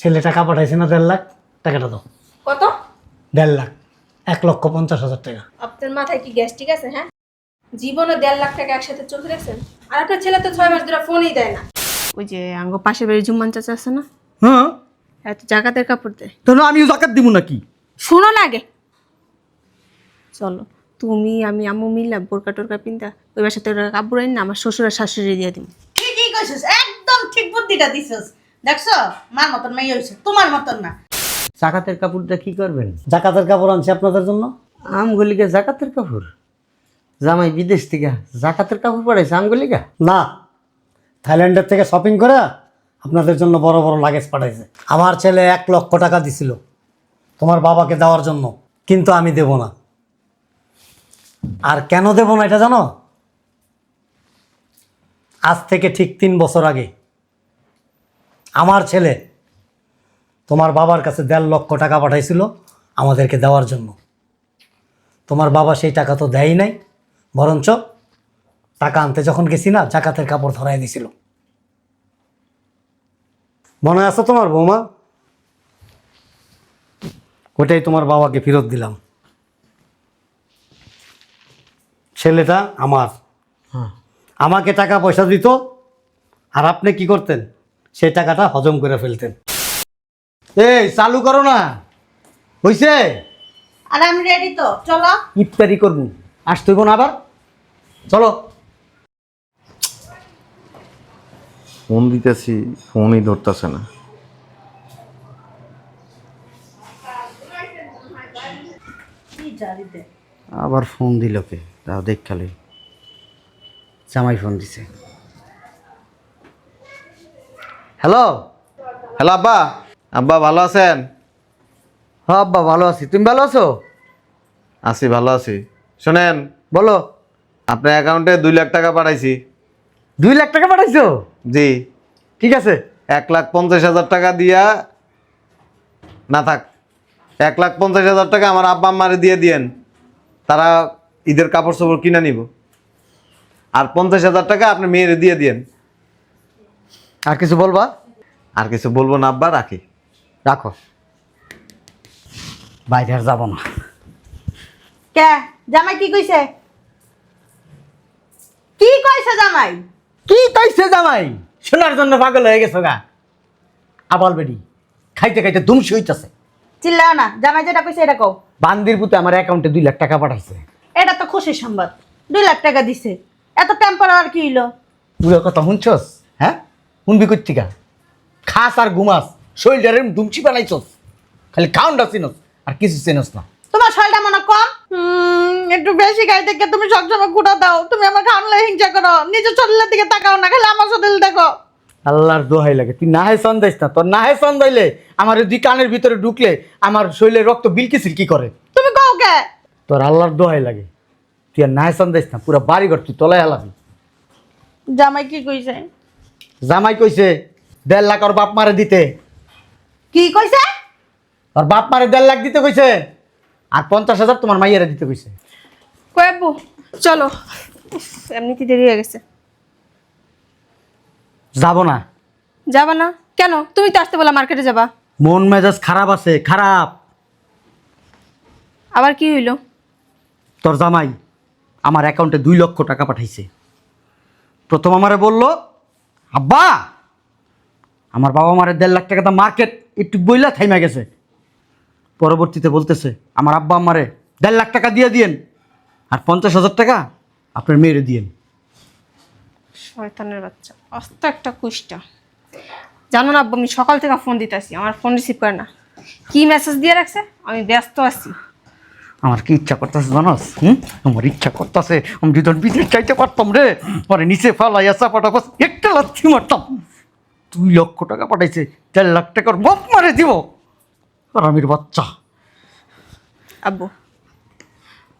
ছেলে টাকা পাঠাইছে না দেড় লাখ টাকাটা দাও। কত? দেড় লাখ এক লক্ষ পঞ্চাশ হাজার টাকা। আপনার মাথায় কি গ্যাস ঠিক আছে হ্যাঁ? জীবনে দেড় লাখ টাকা একসাথে চলতে রাখছেন আর আপনার ছেলে তো ছয় মাস ধরে ফোনই দেয় না। ওই যে আঙ্গ পাশে বাড়ি জুম্মান চাচা আছে না? হ্যাঁ। এত জাকাতের কাপড় দেয়। তাহলে আমিও জাকাত দিব নাকি? শোনো না আগে। চলো তুমি আমি আম্মু মিললা বোরকা টোরকা পিন্তা ওই বাসাতে ওরা কাপড় আনি না আমার শ্বশুর আর শাশুড়ি দিয়ে দিন ঠিকই কইছিস একদম ঠিক বুদ্ধিটা দিছিস। দেখছ? মার মতন মেয়ে হয়েছে তোমার মতন না। জাকাতের কাপড়টা কি করবেন? জাকাতের কাপড় আনছি আপনাদের জন্য? আমগুলিকে জাকাতের কাপড়? জামাই বিদেশ থেকে জাকাতের কাপড় পড়াইছে আমগুলিকা? না। থাইল্যান্ডের থেকে শপিং করে আপনাদের জন্য বড় বড় লাগেজ পাঠাইছে। আমার ছেলে এক লক্ষ টাকা দিছিল তোমার বাবাকে দেওয়ার জন্য। কিন্তু আমি দেব না। আর কেন দেব না এটা জানো? আজ থেকে ঠিক তিন বছর আগে আমার ছেলে তোমার বাবার কাছে দেড় লক্ষ টাকা পাঠাইছিল আমাদেরকে দেওয়ার জন্য। তোমার বাবা সেই টাকা তো দেয়ই নাই বরঞ্চ টাকা আনতে যখন গেছি না জাকাতের কাপড় ধরাই দিছিল। মনে আছে তোমার বৌমা? ওটাই তোমার বাবাকে ফেরত দিলাম। ছেলেটা আমার। আমাকে টাকা পয়সা দিত আর আপনি কি করতেন? সেই টাকাটা হজম করে ফেলতেন। এই চালু করো না। হইছে? আর আমি রেডি তো। চলো। ইফতারি করব। আসতে হইব না আবার। চলো। ফোন দিতেছি ফোনই ধরতেছে না। আবার ফোন দিল কে? তাও দেখ খালি। জামাই ফোন দিছে। হ্যালো? হ্যালো আব্বা। আব্বা ভালো আছেন? হ্যাঁ আব্বা ভালো আছি। তুমি ভালো আছো? আছি ভালো আছি। শোনেন বলো। আপনার অ্যাকাউন্টে দুই লাখ টাকা পাঠাইছি। দুই লাখ টাকা পাঠাইছো? জি। ঠিক আছে। এক লাখ পঞ্চাশ হাজার টাকা দিয়া না থাক এক লাখ পঞ্চাশ হাজার টাকা আমার আব্বা আম্মারে দিয়ে দিয়েন। তারা ঈদের কাপড় চোপড় কিনে নিব। আর পঞ্চাশ হাজার টাকা আপনি মেয়েরে দিয়ে দিয়েন। আর কিছু বলবা? আর কিছু বলব না আব্বা রাখি। রাখো। বাইরে আর যাব না। কে? জামাই কি কইছে? কি কইছে জামাই? কি কইছে জামাই? শোনার জন্য পাগল হয়ে গেছো গা। আবাল বেডি। খাইতে খাইতে দুমসি হইতাছে। চিল্লাও না জামাই যেটা কইছে এটা কও। বান্দির পুতে আমার অ্যাকাউন্টে দুই লাখ টাকা পাঠাইছে। এটা তো খুশির সংবাদ। দুই লাখ টাকা দিছে। এত টেম্পার আর কি হইল? পুরো কথা শুনছস? শুনবি কর্তিকা খাস আর ঘুমাস শরীরটারে দুমচি বানাইছস খালি খাউন্ডা চিনস আর কিছু চিনস না। তোমার শরীরটা মনে কম? একটু বেশি খাই থেকে তুমি সবসময় কুটা দাও তুমি আমার খামলে হিংসা করো নিজের শরীরের দিকে তাকাও না খালি আমার শরীর দেখো। আল্লাহর দোহাই লাগে তুই নাহে সন্দেশ না তোর নাহে সন্দেহলে আমার দুই কানের ভিতরে ঢুকলে আমার শরীরে রক্ত বিলকি সিলকি করে? তুমি কও কে? তোর আল্লাহর দোহাই লাগে তুই আর নাহে সন্দেশ না পুরো বাড়ি ঘর তুই তলায় হালাবি। জামাই কি কইছে? জামাই কইছে দেড় লাখ ওর বাপ মারে দিতে। কি কইছে? ওর বাপ মারে দেড় লাখ দিতে কইছে আর পঞ্চাশ হাজার তোমার মাইয়ারে দিতে কইছে। কয়াবু চলো। উফ, এমনিতে দেরি হয়ে গেছে। যাব না। যাবা না? কেন? তুমি তো আসতে বলা মার্কেটে যাবা। মন মেজাজ খারাপ আছে খারাপ। আবার কি হইল? তোর জামাই আমার অ্যাকাউন্টে দুই লক্ষ টাকা পাঠাইছে। প্রথম আমারে বলল আব্বা! আমার বাবা মারে দেড় লাখ টাকা দাম মার্কেট একটু বইলা থাইমা গেছে। পরবর্তীতে বলতেছে আমার আব্বা আমারে দেড় লাখ টাকা দিয়ে দিয়েন আর পঞ্চাশ হাজার টাকা আপনার মেয়েরে দিয়েন। শয়তানের বাচ্চা অস্ত একটা কুষ্টা। জানো না আব্বু, আমি সকাল থেকে ফোন দিতেছি আমার ফোন রিসিভ করে না। কি মেসেজ দিয়ে রাখছে? আমি ব্যস্ত আছি। আমার কি ইচ্ছা করতেছে জানোস? হুম? আমার ইচ্ছা করতেছে আমি যদি বিদেশ চাইতে পারতাম রে। পরে নিচে ফালাইয়া চাপাটা বাস একটা লাথি মারতাম। দুই লক্ষ টাকা পাঠাইছে চার লাখ টাকার বাপ মারে দিব। আর আমির বাচ্চা। আব্বু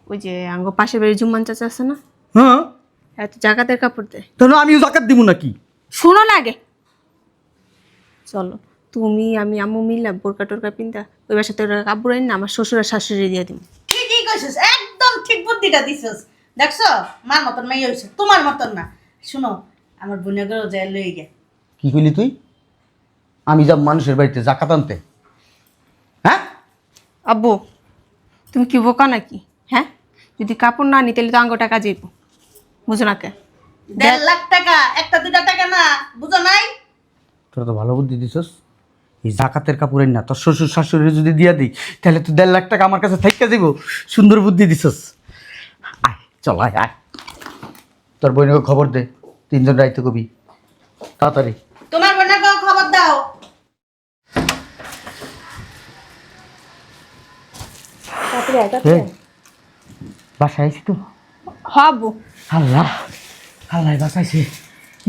ওই যে আঙ্গ পাশে বাড়ি জুম্মান চাচা আছে না? হ্যাঁ? এত জাকাতের কাপড় দেয়। তাহলে আমিও জাকাত দিব নাকি? শোনো না আগে। চলো তুমি আমি আম্মু মিললাম বোরকা টোরকা পিন্তা ওই বাসাতে ওরা কাপড় আনি না আমার শ্বশুর আর শাশুড়ি দিয়ে দিন কইছিস? একদম ঠিক বুদ্ধিটা দিছিস। দেখছ? মার মতন মেয়ে হয়েছে তোমার মতন না। শুনো আমার বোনের ঘরেও যাই লই গে কি কইলি তুই? আমি যাব মানুষের বাড়িতে জাকাত আনতে। হ্যাঁ? আব্বু তুমি কি বোকা নাকি? হ্যাঁ? যদি কাপড় না নি তাহলে তো আঙ্গ টাকা যাইব। বুঝো না কে? দেড় লাখ টাকা একটা দুটা টাকা না। বুঝো নাই? তোরা তো ভালো বুদ্ধি দিছস। এই জাকাতের কাপড়ের না তোর শ্বশুর শাশুড়ি যদি দিয়া দিই তাহলে তো দেড় লাখ টাকা আমার কাছে থাইকা দিব সুন্দর বুদ্ধি দিছস। আয় চল আয় আয়। তোর বোনকে খবর দে তিনজন রাইতে কবি। তাড়াতাড়ি। তোমার খবর দাও। এই, বাসায় আইছি তো? হ আব্বু আল্লাহ আল্লাহ বাঁচাইছে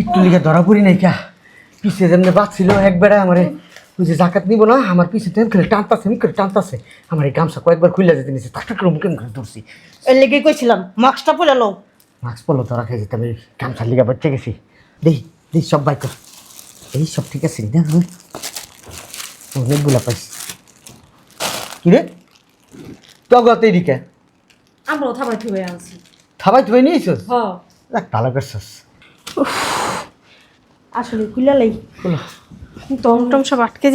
একটু লিগে ধরা পড়ি নাই কা। পিছিয়ে যেমনি বাঁচছিল একবারে আমারে। ওই যে জাকাত নিব না আমার তেম করে টানতাছে আমি করে টানতাছে। আমার এই গামছা কয়েকবার খুলে যেতে নিয়েছে টাকা করে মুখে মুখে ধরছি। এর লেগে কইছিলাম মাস্কটা পরে লো মাস্ক পরলো ধরা খেয়ে যেতে আমি গামছার লিগে বাচ্চা গেছি। দেই দেই সব বাই কর। এই সব ঠিক আছে দেখ আমি অনেকগুলা পাইছি। কি রে? তগত এদিকে। আমরা থাবাই থুবে আনছি। থাবাই তুই নিয়েছিস? হ। ভালো করছিস। আসলে খুলে লাই। দম টম সব আটকে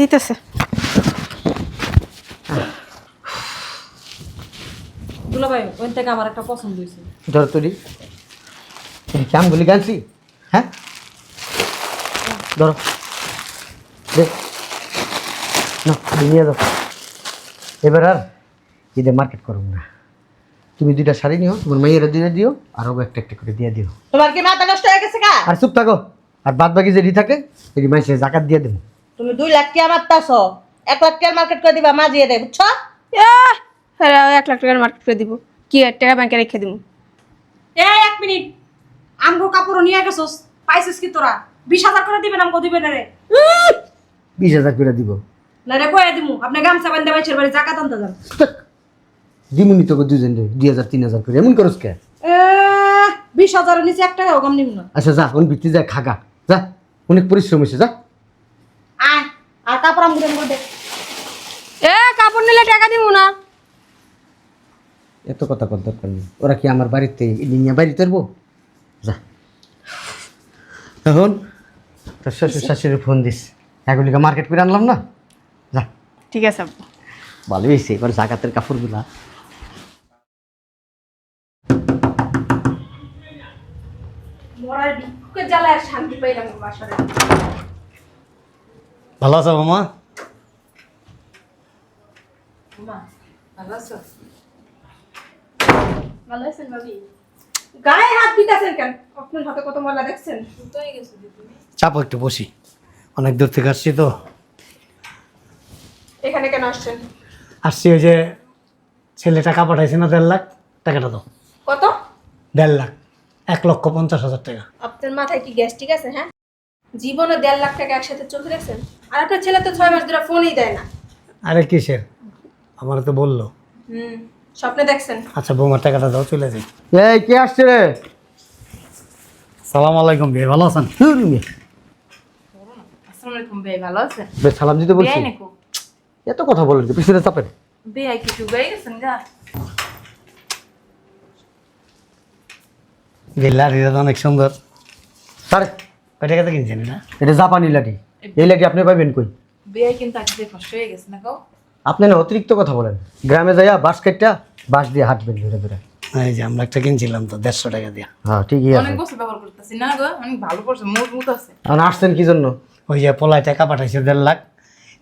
দুলা ভাই ওই থেকে আমার একটা পছন্দ হয়েছে। ধর আমগুলি গানছি? হ্যাঁ? ধরো। দে। না নিয়ে যাও এবার আর ঈদে মার্কেট করুন না। তুমি দুইটা শাড়ি নিও তোমার মেয়েরা দুইটা দিও আর একটা একটা করে দিয়ে দিও। তোমার কি মাথা নষ্ট হয়ে গেছে কা আর চুপ থাকো। আর বাদ বাকি যেটি থাকে এটি মাইসে জাকাত দিয়ে দেবো। তুমি দুই লাখ টাকা মারতাছ এক লাখ টাকার মার্কেট করে দিবা মাজিয়ে দেয় বুঝছ? আহ, হ্যাঁ এক লাখ টাকার মার্কেট করে দিব। কি আর টাকা ব্যাংকে রেখে দিব। এই এক মিনিট। আমগো কাপড় নিয়ে গেছোস পাইছিস কি তোরা? বিশ হাজার করে দিবেন আমগো দিবেন রে বিশ হাজার করে দিব। না রে কয়ে দিমু আপনি গামছা বান্ধে বাইছের বাড়ি জাকাত আনতে যান। দিমুনি তোকে দুজন দুই হাজার তিন হাজার করে। এমন করস কে? এ, বিশ হাজারের নিচে এক টাকাও কম নিব না। আচ্ছা যা অন ভিত্তি যায় খাগা যা অনেক পরিশ্রম হয়েছে যা। আয় আর কাপড় আমগুলো মধ্যে এ কাপড় নিলে টাকা দিব না। এত কথা কর দরকার নেই। ওরা কি আমার বাড়িতে নিয়ে বাড়িতে পারব যা। এখন তোর শ্বশুর শাশুড়ি ফোন দিস। এগুলিকে মার্কেট করে আনলাম না? যা। ঠিক আছে আব্বু। ভালো হয়েছে এবার জাকাতের কাপড়গুলা। মরার জ্বালায় শান্তি পাইলাম না বাসারে। ভালো আছো মামা? ভালো আছেন ভাবি? গায়ে হাত দিতেছেন কেন? আপনার হাতে কত ময়লা দেখছেন? চাপো একটু বসি। অনেক দূর থেকে আসছি তো। এখানে কেন আসছেন? আসছি ওই যে ছেলে টাকা পাঠাইছে না দেড় লাখ। টাকাটা দাও। কত? দেড় লাখ। এক লক্ষ পঞ্চাশ হাজার টাকা। আপনার মাথায় কি গ্যাস ঠিক আছে হ্যাঁ? জীবনে দেড় লাখ টাকা একসাথে চলতে দেখছেন? আর আপনার ছেলে তো ছয় মাস ধরে ফোনই দেয় না। আরে কিসের? আমার তো বলল। হুম স্বপ্নে দেখছেন। আচ্ছা বৌমার টাকাটা দাও চলে যাই। এই কে আসছে রে? সালাম আলাইকুম ভাই ভালো আছেন? হুর আসসালামু আলাইকুম ভাই ভালো আছেন? সালাম দিতে বলছি। এত কথা বলেন? পিছনে চাপেন। বেয়াই কি ডুবাই গেছেন গা বিল্লারিটা তো অনেক সুন্দর। স্যার কয় টাকাতে কিনছেন না এটা জাপানি লাঠি। এই লাঠি আপনি পাইবেন কই? বেয়াই কিন্তু আজকে কষ্ট হয়ে গেছে না গো? আপনি না অতিরিক্ত কথা বলেন। গ্রামে যাইয়া বাঁশ কাটটা বাঁশ দিয়ে হাঁটবেন ধরে ধরে। এই যে আমরা একটা কিনছিলাম তো দেড়শো টাকা দিয়া। হ্যাঁ ঠিকই আছে। অনেক বছর ব্যবহার করতেছি না গো অনেক ভালো পড়ছে মজবুত আছে। এখন আসছেন কি জন্য? ওই যে পোলায় টাকা পাঠাইছে দেড় লাখ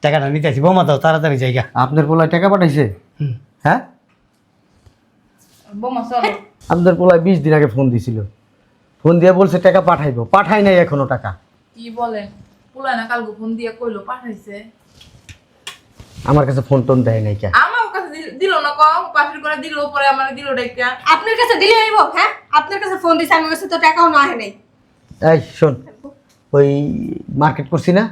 টাকাটা নিতে আসি। বৌমা দাও তাড়াতাড়ি জায়গা আপনার পোলায় টাকা পাঠাইছে? হ্যাঁ? বোমা চলো। আপনার পোলায় বিশ দিন আগে ফোন দিছিল। ফোন দিয়ে বলছে টাকা পাঠাইবো। পাঠাই নাই এখনও টাকা। কি বলে? পোলায় না কালকে ফোন দিয়ে কইলো পাঠাইছে। আমার কাছে ফোন টোন দেয় নাই কে? আমার কাছে দিল- দিল না কম পাশের করে দিল পরে আমার দিল ডাইকা আপনার কাছে দিলে আইব হ্যাঁ? আপনার কাছে ফোন দিছে আমার কাছে তো টাকাও না আহে নাই। এই শোন ওই মার্কেট করছি না?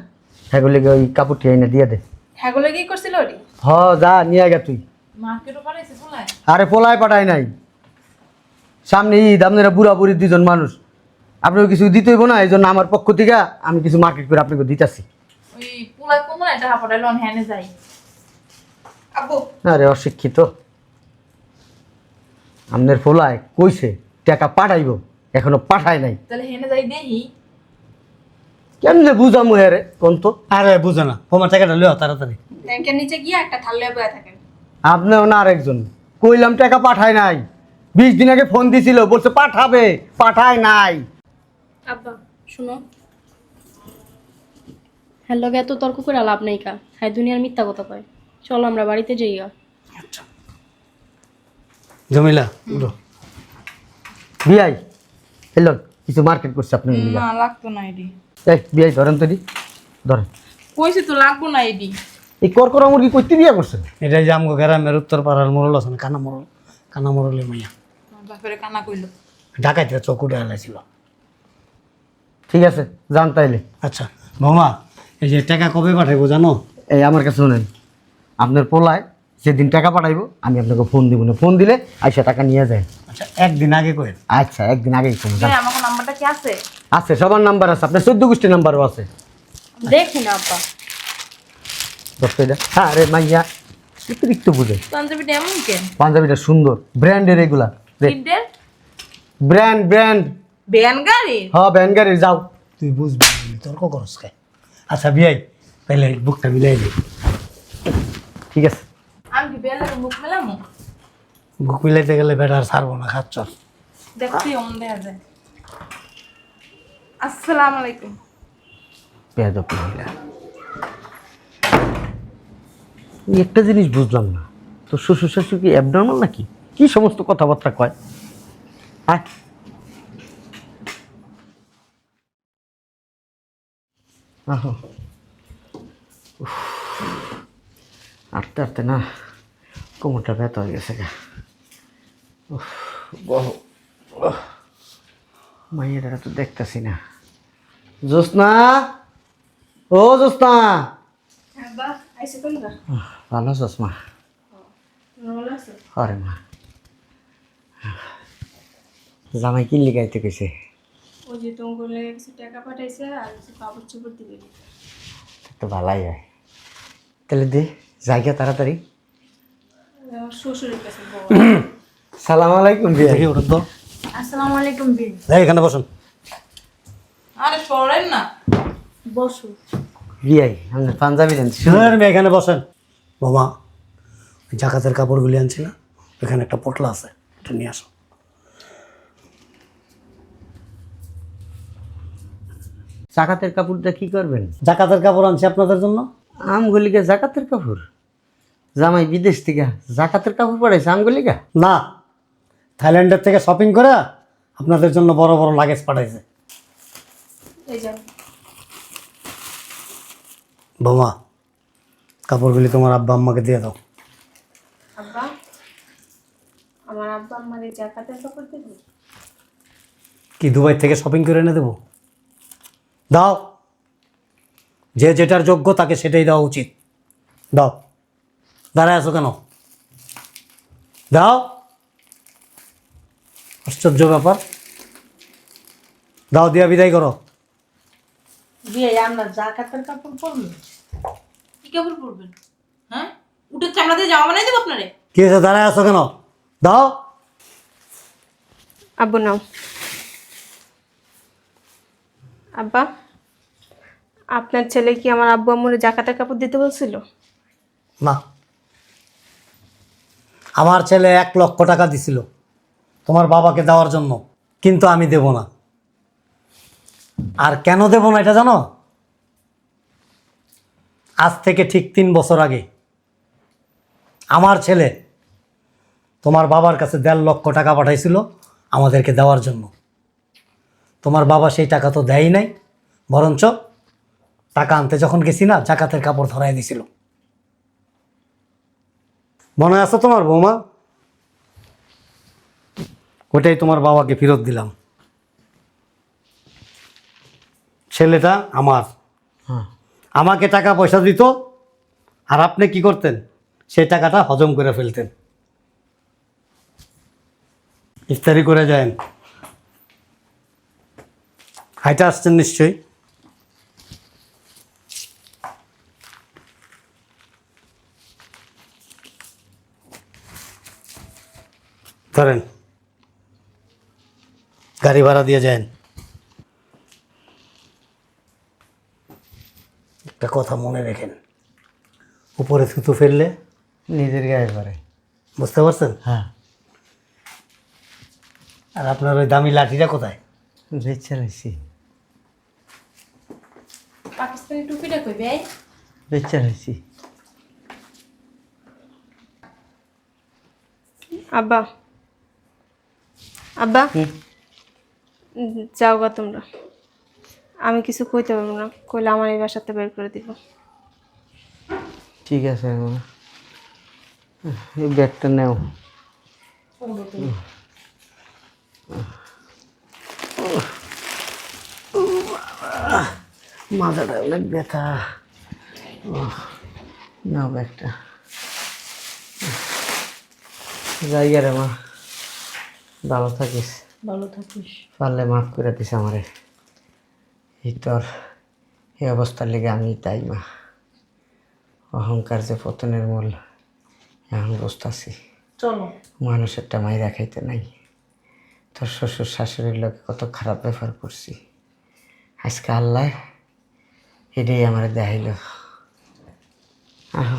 সেগুলিকে ওই কাপড়টি এনে দিয়ে দে। হ্যাঁ গুলো কি করছিল ওটি হ যা নিয়ে গে তুই। মার্কেটও পাঠাইছে পোলায়? আরে পোলায় পাঠাই নাই। সামনে ঈদ আপনারা বুড়া বুড়ি দুজন মানুষ। আপনাকে কিছু দিতে হইব না এই জন্য আমার পক্ষ থেকে আমি কিছু মার্কেট করে আপনাকে দিতেছি। আরে অশিক্ষিত। আপনার পোলায় কইছে টাকা পাঠাইব এখনও পাঠায় নাই। তাহলে হেনে যাই দেখি। কেমনে বুঝামু হ্যাঁ রে কোন তো? আরে বুঝো না তোমার টাকাটা লিও তাড়াতাড়ি। ব্যাংকের নিচে গিয়ে একটা থাল্লে বয়ে থাকেন। আপনিও না আরেকজন কইলাম টাকা পাঠায় নাই। বিশ দিন আগে ফোন দিছিল বলছে পাঠাবে পাঠায় নাই। আব্বা শুনো। হ্যালো গে এত তর্ক করে লাভ নেই কা। হ্যাঁ দুনিয়ার মিথ্যা কথা কয়। চলো আমরা বাড়িতে যাই গা। জমিলা উঠো। বিয়াই এলো কিছু মার্কেট করছে আপনি না লাগতো না এডি। এই বিয়াই ধরেন তো দি ধরেন। কইছি তো লাগবো না এডি। এই করকরা মুরগি কইতে বিয়া করছেন এটাই যে আমগো গ্রামের উত্তর পাড়ার মোরল আছে কানা মোরল কানা মোরলের মাইয়া। বাপেরে কানা কইলো। ঠিক আছে যান তাইলে। আচ্ছা বৌমা এই যে টাকা কবে পাঠাইবো জানো? এই আমার কাছে শুনেন আপনার পোলায় যেদিন টাকা পাঠাইবো আমি আপনাকে ফোন দিব। না ফোন দিলে আইসা টাকা নিয়ে যায়। আচ্ছা একদিন আগে কই আচ্ছা একদিন আগেই ফোন। আমার নাম্বারটা কি আছে? আছে সবার নাম্বার আছে। আপনার চোদ্দ গোষ্ঠীর নাম্বারও আছে। দেখি না দশটা হ্যাঁ রে মাইয়া অতিরিক্ত বুঝে। পাঞ্জাবিটা এমন কেন? পাঞ্জাবিটা সুন্দর ব্র্যান্ডের এগুলা। Brand brand. ব্যান গাড়ি হ্যাঁ ব্যান গাড়ি যাও। তুই বুঝবি তর্ক করস কে? আচ্ছা বিয়াই তাহলে বুকটা মিলাই দিই ঠিক আছে। আমি কি বেলা মুখ মেলামু? বুক মিলাইতে গেলে বেটার ছাড়বো না খাচ্ছ? দেখছি অন দেখা যায়। আসসালামু আলাইকুম। বেয়াদব মহিলা একটা জিনিস বুঝলাম না। তোর শ্বশুর শাশুড়ি কি অ্যাবনর্মাল নাকি? কি সমস্ত কথাবার্তা কয়? হ্যাঁ? আটতে আটতে না কোমরটা ব্যথা হয়ে গেছে গা। বহ মাইয়েরা তো দেখতেছি না। জোসনা ও জোসনা ভালো আছোস মা? আরে মা। জামাই কি লিগাইতে কইছে? ওই যে তোমার লেগে কিছু টাকা পাঠাইছে আর কিছু কাপড় চোপড় দিবে তো ভালাই হয়। তাহলে দে জায়গা তাড়াতাড়ি। আমার শ্বশুরের কাছে সালাম আলাইকুম বিয়া ওটা তো আসসালামু আলাইকুম এই এখানে বসুন। আরে সরেন না। বসো। বিয়াই আমি পাঞ্জাবি জানছি শুনুন। মেয়ে এখানে বসেন। বাবা জাকাতের কাপড়গুলি আনছি না ওখানে একটা পটলা আছে। এটা নিয়ে আসো জাকাতের কাপড়টা কি করবেন? জাকাতের কাপড় আনছি আপনাদের জন্য। আমগুলিকে জাকাতের কাপড়? জামাই বিদেশ থেকে জাকাতের কাপড় পড়াইছে আমগুলিকা? না থাইল্যান্ডের থেকে শপিং করে আপনাদের জন্য বড় বড় লাগেজ পাঠাইছে। এই যাও বোমা কাপড়গুলি তোমার আব্বা আম্মাকে দিয়ে দাও। আব্বা? আমার আব্বা আমার এই জাকাতের কাপড় দেবে কি দুবাই থেকে শপিং করে এনে দেবো? দাও। যে যেটার যোগ্য তাকে সেটাই দেওয়া উচিত। দাও। দাঁড়ায় আসো কেন? দাও। আশ্চর্য ব্যাপার। দাও দিয়া বিদায় করো। বিয়ে আমরা জাকাতের কাপড় পরবো। কি কাপড় পরবেন? হ্যাঁ? উঠে চামড়া দিয়ে জামা বানাই দেবো আপনারে? কি হয়েছে? দাঁড়ায় আসো কেন? দাও। আব্বু নাও। আব্বা আপনার ছেলে কি আমার আব্বু আম্মুরে জাকাতের কাপড় দিতে বলছিল? না। আমার ছেলে এক লক্ষ টাকা দিছিল তোমার বাবাকে দেওয়ার জন্য কিন্তু আমি দেব না। আর কেন দেব না এটা জানো? আজ থেকে ঠিক তিন বছর আগে আমার ছেলে তোমার বাবার কাছে দেড় লক্ষ টাকা পাঠাইছিল আমাদেরকে দেওয়ার জন্য। তোমার বাবা সেই টাকা তো দেয়ই নাই বরঞ্চ টাকা আনতে যখন গেছি না জাকাতের কাপড় ধরাই দিছিল। মনে আছে তোমার বৌমা? ওটাই তোমার বাবাকে ফেরত দিলাম। ছেলেটা আমার। হ্যাঁ। আমাকে টাকা পয়সা দিত আর আপনি কি করতেন? সেই টাকাটা হজম করে ফেলতেন। ইফতারি করে যায়েন। হাইটা আসছেন নিশ্চয়ই। ধরেন। গাড়ি ভাড়া দিয়ে যান কথা মনে রেখেন। উপরে থুতু ফেললে নিজের গায়ে পারে বুঝতে পারছেন? হ্যাঁ। আর আপনার ওই দামি লাঠিটা কোথায়? বেচে রাখছি পাকিস্তানি টুপিটা কই ভাই বেচে রাখছি আব্বা। আব্বা? যাও গা তোমরা। আমি কিছু কইতে পারব না। কইলে আমার এই বাসাতে বের করে দিব। ঠিক আছে এই ব্যাগটা নেও। মাথাটা অনেক ব্যথা। নাও ব্যাগটা। যাই রে মা ভালো থাকিস? ভালো থাকিস। পারলে মাফ করে দিস আমারে। এই তোর এই অবস্থার লেগে আমি তাই মা। অহংকার যে পতনের মূল এখন বুঝতেছি। চলো। মানুষেরটা মাইরা খাইতে নাই। তোর শ্বশুর শাশুড়ির লোকে কত খারাপ ব্যাপার করছি। আজকে আল্লাহ এটাই আমার দেখাইল। আহ